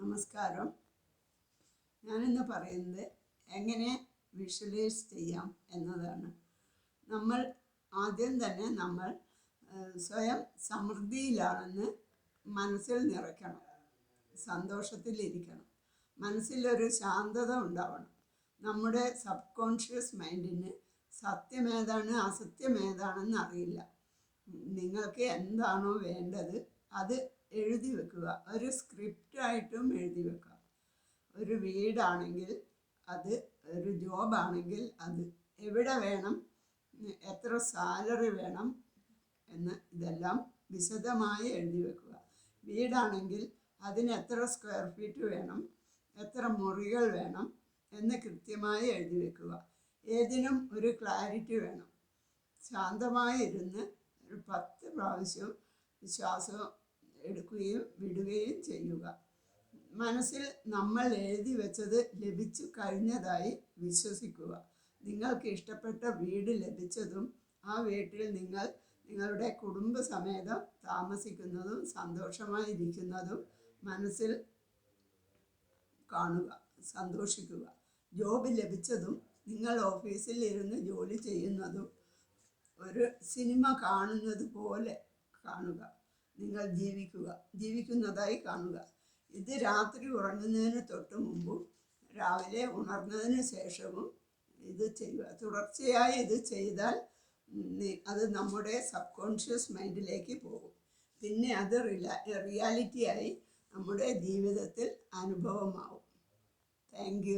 നമസ്കാരം. ഞാനിന്ന് പറയുന്നത് എങ്ങനെ വിഷ്വലൈസ് ചെയ്യാം എന്നതാണ്. നമ്മൾ ആദ്യം തന്നെ നമ്മൾ സ്വയം സമൃദ്ധിയിലാണെന്ന് മനസ്സിൽ നിറയ്ക്കണം. സന്തോഷത്തിലിരിക്കണം. മനസ്സിലൊരു ശാന്തത ഉണ്ടാവണം. നമ്മുടെ സബ് കോൺഷ്യസ് മൈൻഡിന് സത്യമേതാണ് അസത്യമേതാണെന്ന് അറിയില്ല. നിങ്ങൾക്ക് എന്താണോ വേണ്ടത് അത് എഴുതി വെക്കുക. ഒരു സ്ക്രിപ്റ്റായിട്ടും എഴുതി വെക്കുക. ഒരു വീടാണെങ്കിൽ അത് ഒരു ജോബാണെങ്കിൽ അത് എവിടെ വേണം എത്ര സാലറി വേണം എന്ന് ഇതെല്ലാം വിശദമായി എഴുതി വെക്കുക. വീടാണെങ്കിൽ അതിന് എത്ര സ്ക്വയർ ഫീറ്റ് വേണം എത്ര മുറികൾ വേണം എന്ന് കൃത്യമായി എഴുതി വെക്കുക. ഏതിനും ഒരു ക്ലാരിറ്റി വേണം. ശാന്തമായി ഇരുന്ന് ഒരു പത്ത് പ്രാവശ്യം ശ്വാസം എടുക്കുകയും വിടുകയും ചെയ്യുക. മനസ്സിൽ നമ്മൾ എഴുതി വെച്ചത് ലഭിച്ചു കഴിഞ്ഞതായി വിശ്വസിക്കുക. നിങ്ങൾക്ക് ഇഷ്ടപ്പെട്ട വീട് ലഭിച്ചതും ആ വീട്ടിൽ നിങ്ങൾ നിങ്ങളുടെ കുടുംബസമേതം താമസിക്കുന്നതും സന്തോഷമായിരിക്കുന്നതും മനസ്സിൽ കാണുക സന്തോഷിക്കുക. ജോബ് ലഭിച്ചതും നിങ്ങൾ ഓഫീസിൽ ഇരുന്ന് ജോലി ചെയ്യുന്നതും ഒരു സിനിമ കാണുന്നത് പോലെ കാണുക. നിങ്ങൾ ജീവിക്കുക ജീവിക്കുന്നതായി കാണുക. ഇത് രാത്രി ഉറങ്ങുന്നതിന് തൊട്ട് മുമ്പും രാവിലെ ഉണർന്നതിന് ശേഷവും ഇത് ചെയ്യുക. തുടർച്ചയായി ഇത് ചെയ്താൽ അത് നമ്മുടെ സബ് കോൺഷ്യസ് മൈൻഡിലേക്ക് പോകും. പിന്നെ അത് റിലാ റിയാലിറ്റിയായി നമ്മുടെ ജീവിതത്തിൽ അനുഭവമാവും. താങ്ക്